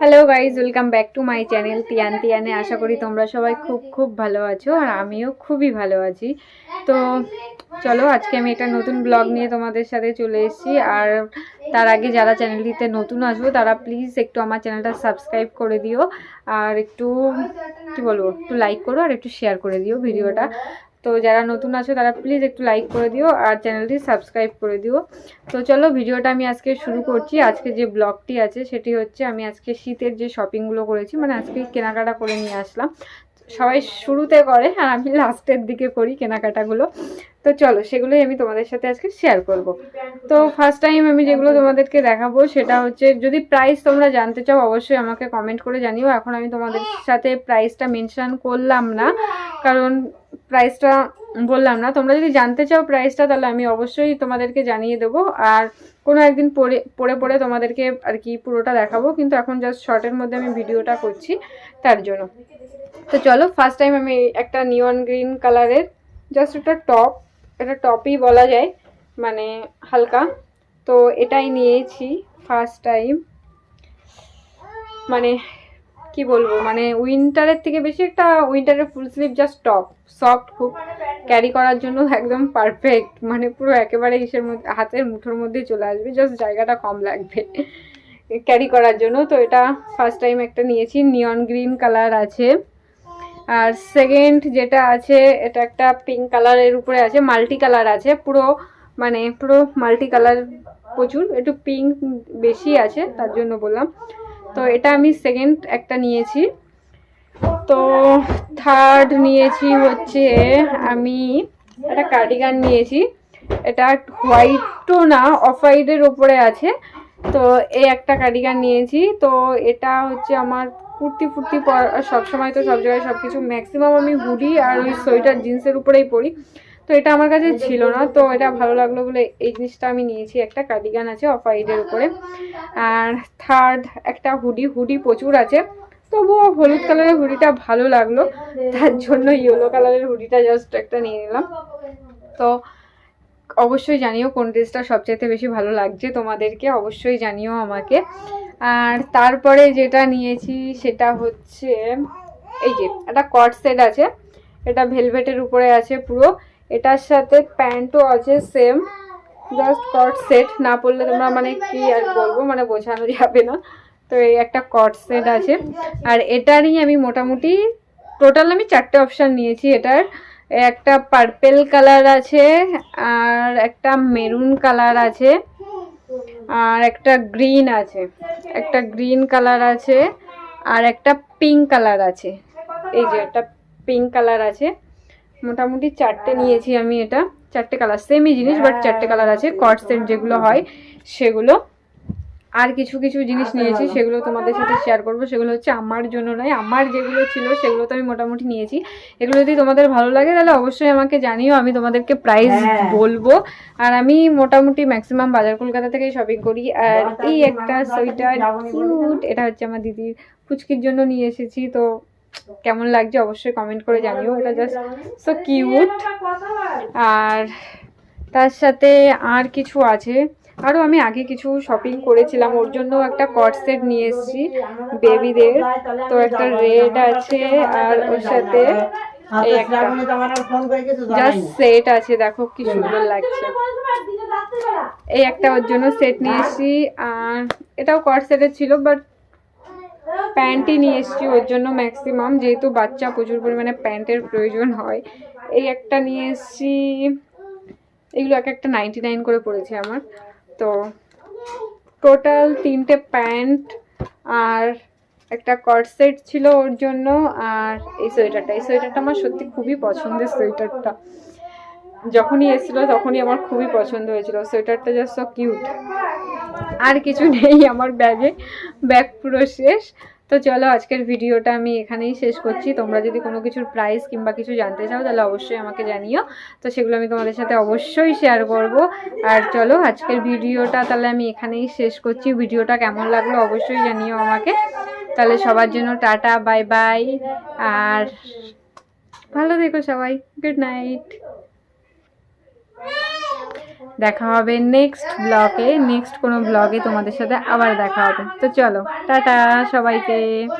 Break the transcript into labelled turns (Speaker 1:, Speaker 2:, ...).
Speaker 1: Hello guys welcome back to my channel Tiyan তিয়ানে আশা করি তোমরা সবাই খুব খুব ভালো আছো আর আমিও খুবই ভালো আছি। তো চলো, আজকে আমি একটা নতুন ব্লগ নিয়ে তোমাদের সাথে চলে এসেছি। আর তার আগে যারা চ্যানেলটিতে নতুন আসব, তারা প্লিজ একটু আমার চ্যানেলটা সাবস্ক্রাইব করে দিও। আর একটু, কি বলব, একটু লাইক করো আর একটু শেয়ার করে দিও ভিডিওটা। তো যারা নতুন আছো, তারা প্লিজ একটু লাইক করে দিও আর চ্যানেলটি সাবস্ক্রাইব করে দিও। তো চলো ভিডিওটা আমি আজকে শুরু করছি। আজকে যে ব্লগটি আছে, সেটি হচ্ছে আমি আজকে শীতের যে শপিংগুলো করেছি মানে আজকে কেনাকাটা করে নিয়ে আসলাম। সবাই শুরুতে করে আর আমি লাস্টের দিকে করি কেনাকাটাগুলো। তো চলো সেগুলোই আমি তোমাদের সাথে আজকে শেয়ার করব। তো ফার্স্ট টাইম আমি যেগুলো তোমাদেরকে দেখাবো, সেটা হচ্ছে যদি প্রাইস তোমরা জানতে চাও, অবশ্যই আমাকে কমেন্ট করে জানিও। এখন আমি তোমাদের সাথে প্রাইসটা মেনশান করলাম না, কারণ প্রাইসটা বললাম না। তোমরা যদি জানতে চাও প্রাইসটা তাহলে আমি অবশ্যই তোমাদেরকে জানিয়ে দেবো। আর কোনো একদিন পরে পরে পরে তোমাদেরকে আর কি পুরোটা দেখাবো। কিন্তু এখন জাস্ট শর্টের মধ্যে আমি ভিডিওটা করছি তার জন্য। তো চলো ফার্স্ট টাইম আমি একটা নিয়ন গ্রিন কালারের জাস্ট একটা টপ এটা টপই বলা যায় মানে হালকা। তো এটাই নিয়েছি ফার্স্ট টাইম মানে কি বলব? মানে উইন্টারের থেকে বেশি একটা উইন্টারের full sleeve just top soft খুব ক্যারি করার জন্য একদম পারফেক্ট মানে পুরো একেবারে ইসের মধ্যে, হাতের মুঠোর মধ্যে চলে আসবে জাস্ট জায়গাটা কম লাগবে। ক্যারি করার জন্য তো এটা ফার্স্ট টাইম একটা নিয়েছি নিয়ন গ্রিন কালার আছে। আর সেকেন্ড যেটা আছে, এটা একটা পিঙ্ক কালারের উপরে আছে মাল্টি কালার আছে, পুরো মানে পুরো মাল্টি কালার প্রচুর, একটু পিঙ্ক বেশি আছে, তার জন্য বললাম। তো এটা আমি সেকেন্ড একটা নিয়েছি। তো থার্ড নিয়েছি হচ্ছে আমি একটা কার্ডিগান নিয়েছি। এটা হোয়াইটও না অফ হোয়াইটের ওপরে আছে। তো এই একটা কার্ডিগান নিয়েছি। তো এটা হচ্ছে আমার কুর্তি ফুর্তি পর, সবসময় তো সব জায়গায় সব কিছু ম্যাক্সিমাম আমি হুডি আর ওই সোয়েটার জিন্সের উপরেই পরি। তো এটা আমার কাছে ছিল না। তো এটা ভালো লাগল বলে এই জিনিসটা আমি নিয়েছি একটা কার্ডিগান আছে অফ হোয়াইটের উপরে। আর থার্ড একটা হুডি হুডি প্রচুর আছে। তবুও হলুদ কালারের হুডিটা ভালো লাগল। তার জন্য ইয়েলো কালারের হুডিটা জাস্ট একটা নিয়ে নিলাম। তো অবশ্যই জানিও কোন ড্রেসটা সবচাইতে বেশি ভালো লাগছে তোমাদেরকে অবশ্যই জানিও আমাকে। আর তারপরে যেটা নিয়েছি সেটা হচ্ছে এই যে একটা কট সেট আছে। এটা ভেলভেটের উপরে আছে পুরো। এটার সাথে প্যান্টও আছে সেম জাস্ট কট সেট না পড়লে তোমরা মানে কি আর বলব মানে বোঝানো যাবে না। তো এই একটা কট সেট আছে। আর এটারই আমি মোটামুটি টোটাল আমি চারটে অপশান নিয়েছি এটার। একটা পার্পেল কালার আছে, আর একটা মেরুন কালার আছে, আর একটা গ্রিন আছে। একটা গ্রিন কালার আছে, আর একটা পিঙ্ক কালার আছে। এই যে একটা পিঙ্ক কালার আছে। মোটামুটি চারটে নিয়েছি আমি এটা। চারটে কালার সেমই জিনিস বাট চারটে কালার আছে কট সেট যেগুলো হয় সেগুলো। আর কিছু কিছু জিনিস নিয়েছি সেগুলো তোমাদের সাথে শেয়ার করব। সেগুলো হচ্ছে আমার জন্য নয় আমার যেগুলো ছিল সেগুলো তো আমি মোটামুটি নিয়েছি। এগুলো যদি তোমাদের ভালো লাগে তাহলে অবশ্যই আমাকে জানিও আমি তোমাদেরকে প্রাইস বলব। আর আমি মোটামুটি ম্যাক্সিমাম বাজার কলকাতা থেকেই শপিং করি। আর এই একটা সোয়েটার কিউট এটা হচ্ছে আমার দিদির ফুচকির জন্য নিয়ে এসেছি তো কেমন লাগছে অবশ্যই কমেন্ট করে জানিও এটা জাস্ট সো কিউট আর তার সাথে আর কিছু আছে। আরও আমি আগে কিছু শপিং করেছিলাম ওর জন্য একটা কট সেট নিয়ে এসেছি বেবিদের তো একটা রেড আছে আর ওর সাথে এই একটা জাস্ট সেট আছে দেখো কি সুন্দর লাগছে। এই একটা ওর জন্য সেট নিয়ে এসেছি আর এটাও কট সেটের ছিল বাট প্যান্টই নিয়ে এসেছি, ওর জন্য ম্যাক্সিমাম যেহেতু বাচ্চা প্রচুর পরিমাণে প্যান্টের প্রয়োজন হয়। এই একটা নিয়ে এসেছি, এগুলো এক একটা নাইনটি নাইন করে পড়েছে আমার। তো টোটাল তিনটে প্যান্ট আর একটা কট সেট ছিল ওর জন্য, আর এই সোয়েটারটা। এই সোয়েটারটা আমার সত্যি খুবই পছন্দের সোয়েটারটা। যখনই এসেছিল তখনই আমার খুবই পছন্দ হয়েছিল। সোয়েটারটা জাস্ট সো কিউট আর কিছু নেই, আমার ব্যাগে, ব্যাগ পুরো শেষ। তো চলো, আজকের ভিডিওটা আমি এখানেই শেষ করছি। তোমরা যদি কোনো কিছুর প্রাইস কিংবা কিছু জানতে চাও, তাহলে অবশ্যই আমাকে জানিও। তো সেগুলো আমি তোমাদের সাথে অবশ্যই শেয়ার করব। আর চলো, আজকের ভিডিওটা তাহলে আমি এখানেই শেষ করছি। ভিডিওটা কেমন লাগল অবশ্যই জানিও আমাকে। তাহলে সবার জন্য টাটা বাই বাই আর ভালো থেকো সবাই। গুড নাইট দেখা হবে নেক্সট ব্লগে নেক্সট কোনো ব্লগে তোমাদের সাথে আবার দেখা হবে। তো চলো, টাটা সবাইকে।